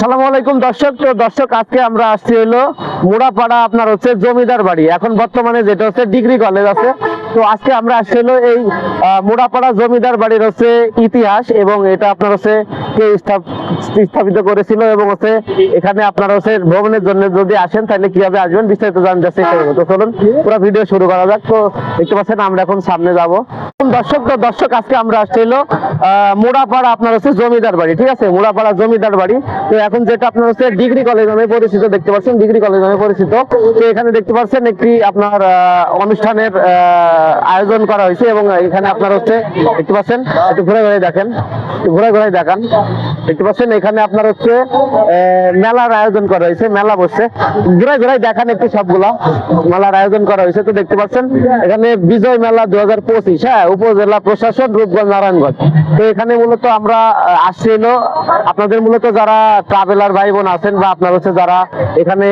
সালাম আলাইকুম দর্শক। তো দর্শক, আজকে আমরা আসছি হলো মুড়াপাড়া আপনার হচ্ছে জমিদার বাড়ি। এখন বর্তমানে যেটা হচ্ছে ডিগ্রি কলেজ আছে। তো আজকে আমরা আসছি হলো এই মুড়াপাড়া জমিদার বাড়ির হচ্ছে ইতিহাস এবং এটা আপনার হচ্ছে কে স্থাপিত করেছিল এবং হচ্ছে এখানে আপনার হচ্ছে ভ্রমণের জন্য যদি আসেন তাহলে কীভাবে আসবেন বিস্তারিত জানতে চেষ্টা করব তো চলুন পুরো ভিডিও শুরু করা যাক। তো দেখতে পাচ্ছেন আমরা এখন সামনে যাব। দর্শক তো দর্শক আজকে আমরা আসছি হলো মুড়াপাড়া আপনার হচ্ছে জমিদার বাড়ি ঠিক আছে? মুড়াপাড়া জমিদার বাড়ি। তো এখন যেটা আপনার হচ্ছে ডিগ্রি কলেজ নামে পরিচিত দেখতে পাচ্ছেন ডিগ্রি কলেজ নামে পরিচিত। তো এখানে দেখতে পাচ্ছেন একটি আপনার অনুষ্ঠানের আয়োজন করা হয়েছে এবং এখানে আপনার হচ্ছে দেখতে পাচ্ছেন একটু ঘুরে ঘুরে দেখেন ঘুরে ঘুরে দেখান। দেখতে পাচ্ছেন এখানে আপনার হচ্ছে মেলার আয়োজন করা হয়েছে মেলা বসছে। ঘুরে ঘুরে দেখান একটু সবগুলা। মেলার আয়োজন করা হয়েছে তো দেখতে পাচ্ছেন এখানে বিজয় মেলা দু হাজার পঁচিশ হ্যাঁ উপজেলা প্রশাসন রূপগঞ্জ নারায়ণগঞ্জ। তো এখানে মূলত আমরা আসছি হলো আপনাদের মূলত যারা ট্রাভেলার ভাই বোন আছেন বা আপনার হচ্ছে যারা এখানে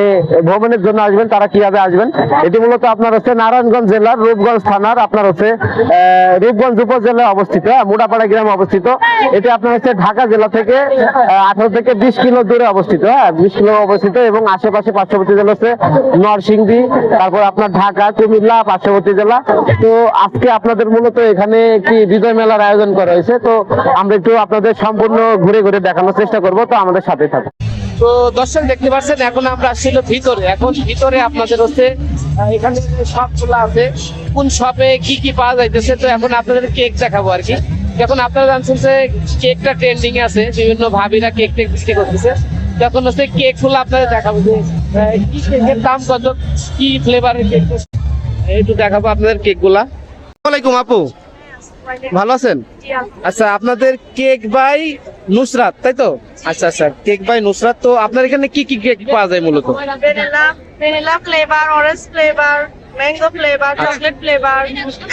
ভ্রমণের জন্য আসবেন তারা কীভাবে আসবেন? এটি মূলত আপনার হচ্ছে নারায়ণগঞ্জ জেলার রূপগঞ্জ থানার আপনার হচ্ছে রূপগঞ্জ উপজেলায় অবস্থিত হ্যাঁ, মুড়াপাড়া গ্রামে অবস্থিত। এটি আপনার হচ্ছে ঢাকা জেলা থেকে আঠারো থেকে বিশ কিলো দূরে অবস্থিত হ্যাঁ বিশ কিলো অবস্থিত এবং আশেপাশে পার্শ্ববর্তী জেলা হচ্ছে নরসিংদী, তারপর আপনার ঢাকা, কুমিল্লা, পার্শ্ববর্তী জেলা। তো আজকে আপনাদের মূলত এখানে একটি বিজয় মেলার আয়োজন করা হয়েছে, তো আমরা একটু আপনাদের সম্পূর্ণ ঘুরে ঘুরে দেখানোর চেষ্টা করব, তো আমাদের সাথে থাকুন। তো দর্শক দেখতে পাচ্ছেন, এখন আমরা আসছিল ভিতরে। এখন ভিতরে আপনাদের হচ্ছে এখানে খোলা আছে, কোন শপে কি কি পাওয়া যাইতেছে, তো এখন আপনাদের কেক দেখাবো আর কি। এখন আপনারা জানছেন যে কেকটা ট্রেন্ডিং আছে বিভিন্ন ভাবিরা কেক টেক বিক্রি করতেছে যখন হচ্ছে কেকগুলো আপনাদের দেখাবো যে কি কেকের দাম কত কি ফ্লেভারের কেক একটু দেখাবো আপনাদের কেকগুলা ওয়ালাইকুম আপু। ভালো আছেন? আচ্ছা আপনাদের কেক বাই নুসরাত তাই তো? আচ্ছা আচ্ছা কেক বাই নুসরাত তো আপনার এখানে কি কি কেক পাওয়া যায় মূলত? Vanilla vanilla flavour orange flavour mango flavour chocolate flavour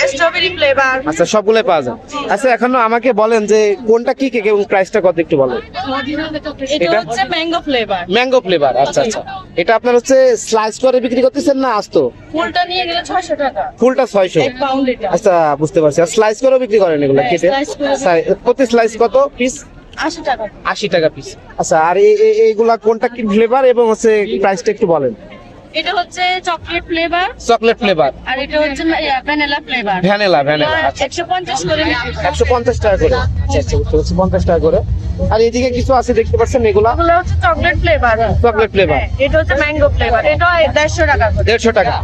strawberry flavour আচ্ছা সবগুলোই পাওয়া যায়। আচ্ছা এখনও আমাকে বলেন যে কোনটা কি কেক এবং প্রাইসটা কত একটু বলেন। এটা? হচ্ছে ম্যাঙ্গো ফ্লেভার ম্যাঙ্গো ফ্লেভার আচ্ছা আচ্ছা। এটা আপনার হচ্ছে স্লাইস করে বিক্রি করতেছেন না আস্ত? ফুলটা নিয়ে গেলে ছয়শো টাকা। ফুলটা ছয়শো। এক পাউন্ড এটা। আচ্ছা বুঝতে পারছি। আর স্লাইস করেও বিক্রি করেন এগুলো হ্যাঁ, কেটে করে। Sli- প্রতি স্লাইস কত পিস আশি টাকা। পিস আচ্ছা আর এই- এই- এইগুলা কোনটা কি ফ্লেভার এবং হচ্ছে প্রাইসটা একটু বলেন। এটা হচ্ছে চকলেট ফ্লেভার চকলেট ফ্লেভার আর এটা হচ্ছে ভ্যানিলা ফ্লেভার ভ্যানিলা ভ্যানিলা আচ্ছা একশো পঞ্চাশ করে একশো পঞ্চাশ টাকা করে। আচ্ছা আচ্ছা টাকা করে। আর এদিকে কিছু আছে দেখতে পাচ্ছেন এগুলা? এগুলো হচ্ছে চকলেট ফ্লেভার চকলেট ফ্লেভার এটা হচ্ছে ম্যাঙ্গো ফ্লেভার এটা দেড়শো টাকা করে। দেড়শো টাকা।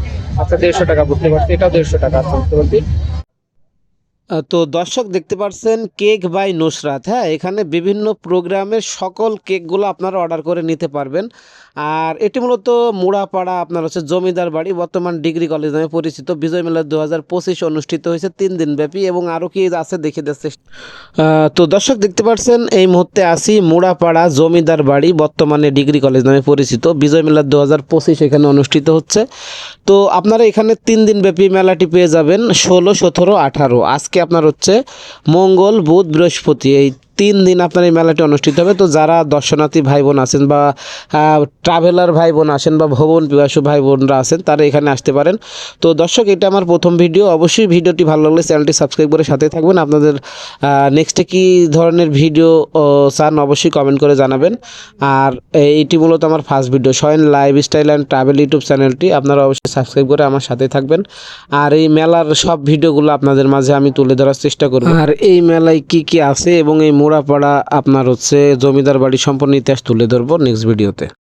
আচ্ছা দেড়শো টাকা বুঝতে পারছি এটাও দেড়শো টাকা আচ্ছা বুঝতে পারছি। তো দর্শক দেখতে পাচ্ছেন কেক বাই নুসরাত। হ্যাঁ এখানে বিভিন্ন প্রোগ্রামের সকল কেকগুলো আপনারা অর্ডার করে নিতে পারবেন। আর এটি মূলত মুড়াপাড়া, আপনার হচ্ছে জমিদার বাড়ি, বর্তমান ডিগ্রি কলেজ নামে পরিচিত। বিজয় মেলা দু হাজার পঁচিশ অনুষ্ঠিত হয়েছে তিন দিন ব্যাপী এবং আরও কি আছে দেখে দিচ্ছে তো দর্শক দেখতে পাচ্ছেন এই মুহূর্তে আসি মুড়াপাড়া জমিদার বাড়ি, বর্তমানে ডিগ্রি কলেজ নামে পরিচিত। বিজয় মেলা দু হাজার পঁচিশ এখানে অনুষ্ঠিত হচ্ছে। তো আপনারা এখানে তিন দিন ব্যাপী মেলাটি পেয়ে যাবেন ষোলো, সতেরো, আঠারো। আজকে আপনার হচ্ছে মঙ্গল বুধ বৃহস্পতি এই তিন দিন আপনার এই মেলাটি অনুষ্ঠিত হবে। তো যারা দর্শনার্থী ভাই বোন আছেন বা ট্রাভেলার ভাই বোন আসেন বা ভবন পিপাসু ভাই বোনরা আছেন, তারা এখানে আসতে পারেন। তো দর্শক, এটা আমার প্রথম ভিডিও। অবশ্যই ভিডিওটি ভালো লাগলে চ্যানেলটি সাবস্ক্রাইব করে সাথে থাকবেন। আপনাদের নেক্সটে কি ধরনের ভিডিও চান অবশ্যই কমেন্ট করে জানাবেন। আর এইটি মূলত আমার ফার্স্ট ভিডিও সয়েন লাইফস্টাইল অ্যান্ড ট্রাভেল ইউটিউব চ্যানেলটি আপনারা অবশ্যই সাবস্ক্রাইব করে আমার সাথে থাকবেন। আর এই মেলার সব ভিডিওগুলো আপনাদের মাঝে আমি তুলে ধরার চেষ্টা করব। আর এই মেলায় কি কি আছে এবং এই মোড়াপাড়া আপনার হচ্ছে জমিদার বাড়ি সম্পূর্ণ ইতিহাস তুলে ধরবো নেক্সট ভিডিওতে